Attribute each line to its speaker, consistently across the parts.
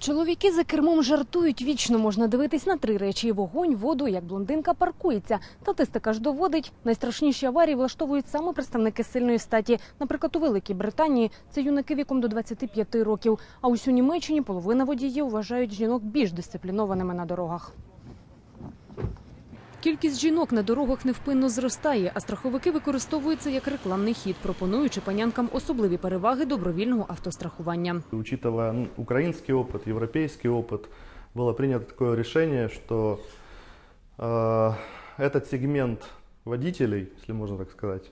Speaker 1: Чоловіки за кермом жартують вічно. Можна дивитись на три речі: вогонь, воду, як блондинка паркується. Статистика ж доводить, найстрашніші аварії влаштовують саме представники сильної статі. Наприклад, у Великій Британії це юнаки віком до 25 років. А усю Німеччині половина водіїв вважають жінок більш дисциплінованими на дорогах. Кількість жінок на дорогах невпинно зростає, а страховики використовуються як рекламний хід, пропонуючи панянкам особливі переваги добровільного автострахування.
Speaker 2: Учитывая ну, украинский опыт, европейский опыт, было принято такое решение, что э, этот сегмент водителей, если можно так сказать,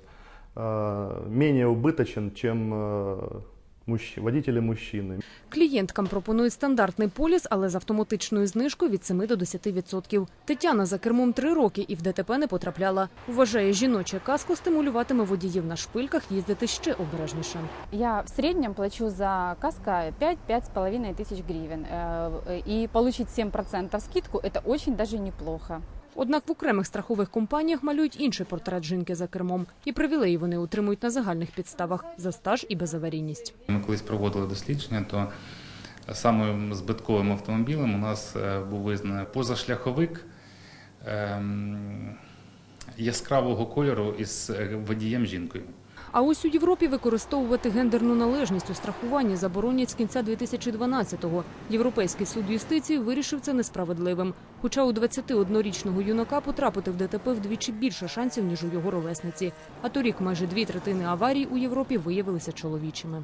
Speaker 2: э, менее убыточен, чем э, мужч- водители мужчины.
Speaker 1: Клієнткам пропонують стандартний поліс, але з автоматичною знижкою від 7 до 10%. Тетяна за кермом три роки і в ДТП не потрапляла. Вважає, жіноче каско стимулюватиме водіїв на шпильках їздити ще обережніше.
Speaker 3: Я в среднем плачу за каско 5-5,5 тысяч гривен. Э, И получить 7% скидку – это очень даже неплохо.
Speaker 1: Однак в окремих страхових компаніях малюють інший портрет жінки за кермом. І привілеї вони отримують на загальних підставах за стаж і безаварійність.
Speaker 4: Ми колись проводили дослідження, то самим збитковим автомобілем у нас е, був визнаний позашляховик ем, яскравого кольору із е, водієм жінкою.
Speaker 1: А ось у Європі використовувати гендерну належність у страхуванні заборонять з кінця 2012-го. Європейський суд юстиції вирішив це несправедливим. Хоча у 21-річного юнака потрапити в ДТП вдвічі більше шансів, ніж у його ровесниці. А торік майже дві третини аварій у Європі виявилися чоловічими.